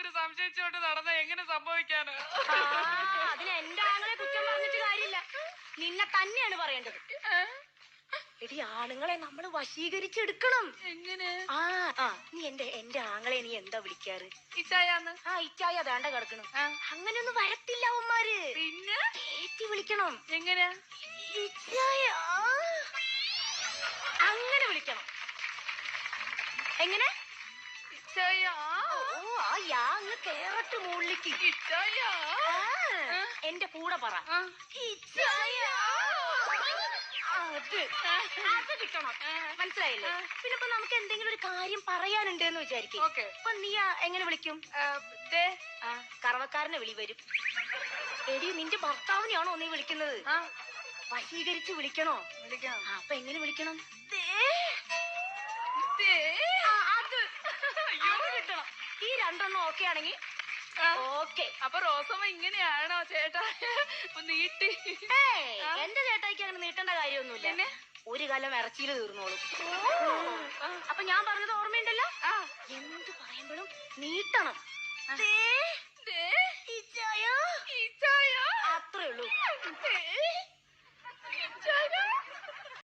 സംശയിച്ചോണ്ട് നടന്ന എങ്ങനെ സംഭവിക്കാന്? അതിന് എന്റെ ആങ്ങളെ കുറ്റം പറഞ്ഞിട്ട് കാര്യമില്ല. നിന്നെ തന്നെയാണ് പറയേണ്ടത്. എടി ആണുങ്ങളെ നമ്മൾ വശീകരിച്ചെടുക്കണം. എങ്ങനെ? ആ ആ നീ എന്റെ എന്റെ ആങ്ങളെ നീ എന്താ വിളിക്കാറ്? ഇച്ചായാന്ന്? ആ ഇച്ചായ അതാണ്ട കിടക്കണം. അങ്ങനെ അങ്ങനെയൊന്നും വരത്തില്ല അവന്മാര്. പിന്നെ? ഏറ്റി വിളിക്കണം. എങ്ങനെ? ഇച്ചായ. അങ്ങനെ വിളിക്കണം. എങ്ങനെ? ഇച്ചായ ഓ ആ യാ അങ്ങ് കേറട്ട് മുകളിലേക്ക്. ആ, എന്റെ കൂടെ പറ. ഇച്ചായ അത്. അത് കിട്ടണം. മനസ്സിലായില്ലേ. പിന്നെ ഇപ്പൊ നമുക്ക് എന്തെങ്കിലും ഒരു കാര്യം പറയാനുണ്ട് എന്ന് വിചാരിക്കും അപ്പൊ നീ എങ്ങനെ വിളിക്കും? കറവക്കാരനെ വിളി വരും. എടി നിന്റെ ഭർത്താവിനെയാണോ നീ വിളിക്കുന്നത്? വശീകരിച്ച് വിളിക്കണോ? അപ്പൊ എങ്ങനെ വിളിക്കണം. ദേ. രണ്ടെണ്ണം ഓക്കെ ആണെങ്കിൽ. ഓക്കെ അപ്പൊ റോസമ്മ ഇങ്ങനെയാണോ ചേട്ടാ നീട്ടി. എന്റെ ചേട്ടായിക്ക് അങ്ങനെ നീട്ടേണ്ട കാര്യമൊന്നുമില്ല പിന്നെ? ഒരു കാലം ഇറച്ചിയിൽ തീർന്നോളും. അപ്പൊ ഞാൻ പറഞ്ഞത് ഓർമ്മയുണ്ടല്ലോ എന്ത് പറയുമ്പോഴും നീട്ടണം.